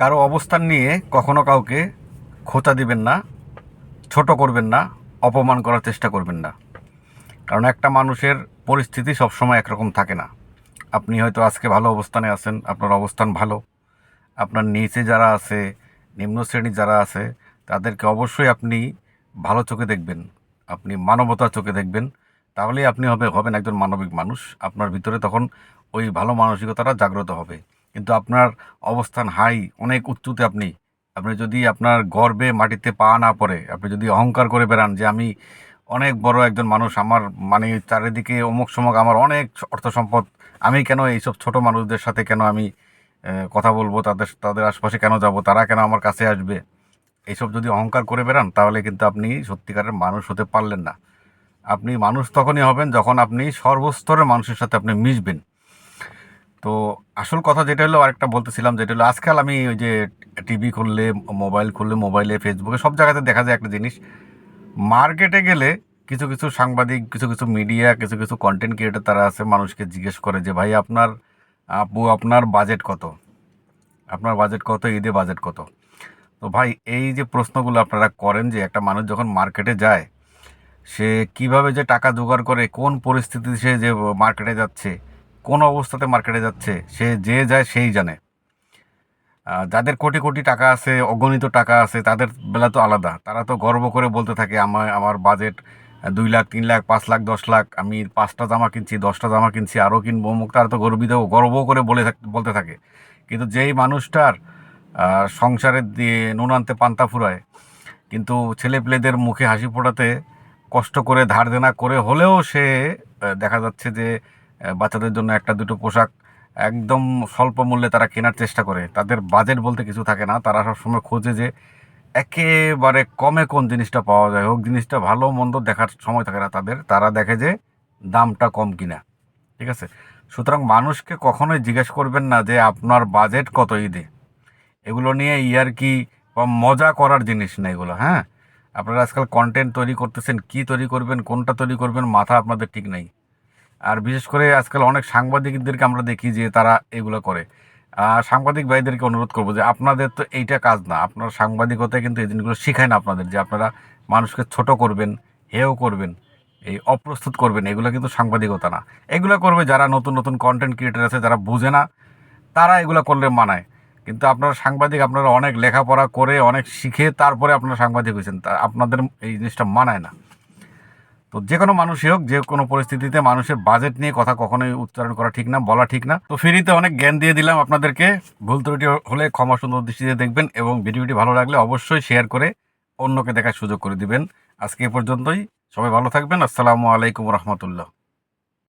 কারও অবস্থান নিয়ে কখনো কাউকে খোঁচা দিবেন না, ছোট করবেন না, অপমান করার চেষ্টা করবেন না। কারণ একটা মানুষের পরিস্থিতি সবসময় একরকম থাকে না। আপনি হয়তো আজকে ভালো অবস্থানে আছেন, আপনার অবস্থান ভালো। আপনার নিচে যারা আছে, নিম্ন শ্রেণি যারা আছে, তাদেরকে অবশ্যই আপনি ভালো চোখে দেখবেন, আপনি মানবতার চোখে দেখবেন। তাহলেই আপনি হবে, হবেন একজন মানবিক মানুষ। আপনার ভিতরে তখন ওই ভালো মানসিকতাটা জাগ্রত হবে। কিন্তু আপনার অবস্থান হাই, অনেক উঁচুতে আপনি। আপনি যদি আপনার গর্বে মাটিতে পা না পড়ে, আপনি যদি অহংকার করে বেড়ান যে আমি অনেক বড় একজন মানুষ, আমার মানে চারিদিকে অমুক সমক আমার অনেক অর্থ সম্পদ আমি কেন এইসব ছোট মানুষদের সাথে কেন আমি কথা বলব? তাদের তাদের আশপাশে কেন যাব? তারা কেন আমার কাছে আসবে? এইসব যদি অহংকার করে বেড়ান, তাহলে কিন্তু আপনি সত্যিকারের মানুষ হতে পারলেন না। আপনি মানুষ তখনই হবেন যখন আপনি সর্বস্তরের মানুষের সাথে আপনি মিশবেন। তো আসল কথা যেটা হলো, আরেকটা বলতেছিলাম, যেটা হলো আজকাল আমি ওই যে টিভি খুললে মোবাইল খুললে মোবাইলে ফেসবুকে সব জায়গাতে দেখা যায় একটা জিনিস। মার্কেটে গেলে কিছু কিছু সাংবাদিক, কিছু কিছু মিডিয়া কিছু কিছু কন্টেন্ট ক্রিয়েটার তারা আছে, মানুষকে জিজ্ঞেস করে যে, ভাই, আপনার আপু, আপনার বাজেট কত? আপনার বাজেট কত? ঈদে বাজেট কত? তো ভাই, এই যে প্রশ্নগুলো আপনারা করেন যে, একটা মানুষ যখন মার্কেটে যায়, সে কীভাবে যে টাকা জোগাড় করে, কোন পরিস্থিতিতে সে যে মার্কেটে যাচ্ছে কোন অবস্থাতে মার্কেটে যাচ্ছে সে যে যায় সেই জানে। যাদের কোটি কোটি টাকা আছে অগণিত টাকা আছে তাদের বেলা তো আলাদা। তারা তো গর্ব করে বলতে থাকে আমার আমার বাজেট দুই লাখ তিন লাখ পাঁচ লাখ দশ লাখ আমি পাঁচটা জামা কিনছি দশটা জামা কিনছি আরও কিনবো। মুখ তারা তো গর্বিত গর্ব করে বলে বলতে থাকে। কিন্তু যেই মানুষটার আহ, সংসারে দিয়ে নুন আনতে পান্তা ফুরায় কিন্তু ছেলে পেলেদের মুখে হাসি ফোটাতে কষ্ট করে ধার দেনা করে হলেও সে দেখা যাচ্ছে যে বাচ্চাদের জন্য একটা, দুটো পোশাক একদম স্বল্প মূল্যে তারা কেনার চেষ্টা করে। তাদের বাজেট বলতে কিছু থাকে না। তারা সবসময় খোঁজে যে একেবারে কমে কোন জিনিসটা পাওয়া যায় হোক, জিনিসটা ভালো মন্দ দেখার সময় থাকে না তাদের। তারা দেখে যে দামটা কম কিনা। ঠিক আছে? সুতরাং মানুষকে কখনোই জিজ্ঞেস করবেন না যে আপনার বাজেট কত ঈদে। এগুলো নিয়ে ইয়ার কি বা মজা করার জিনিস না এগুলো হ্যাঁ? আপনারা আজকাল কন্টেন্ট তৈরি করতেছেন, কি তৈরি করবেন, কোনটা তৈরি করবেন, মাথা আপনাদের ঠিক নেই। আর বিশেষ করে আজকাল অনেক সাংবাদিকদেরকে আমরা দেখি যে তারা এগুলো করে। সাংবাদিক ভাইদেরকে অনুরোধ করব যে আপনাদের তো এইটা কাজ না। আপনার সাংবাদিকতায় কিন্তু এই জিনিসগুলো শিখায় না আপনাদের, যে আপনারা মানুষকে ছোট করবেন হেও করবেন, এই অপ্রস্তুত করবেন, এগুলো কিন্তু সাংবাদিকতা না। এগুলো করবে যারা নতুন নতুন কন্টেন্ট ক্রিয়েটার আছে, যারা বুঝে না, তারা এগুলো করলে মানায়। কিন্তু আপনারা সাংবাদিক, আপনারা অনেক লেখাপড়া করে, অনেক শিখে তারপরে আপনারা সাংবাদিক হয়েছেন, তা আপনাদের এই জিনিসটা মানায় না। তো যে কোনো মানুষই হোক, যে কোনো পরিস্থিতিতে মানুষের বাজেট নিয়ে কথা কখনোই উচ্চারণ করা ঠিক না, বলা ঠিক না। তো ফ্রিতে অনেক জ্ঞান দিয়ে দিলাম আপনাদেরকে। ভুল ত্রুটি হলে ক্ষমা সুন্দর দৃষ্টিতে দেখবেন এবং ভিডিওটি ভালো লাগলে অবশ্যই শেয়ার করে অন্যকে দেখার সুযোগ করে দিবেন। আজকে এ পর্যন্তই। সবাই ভালো থাকবেন। আসসালামু আলাইকুম রহমতুল্লাহ।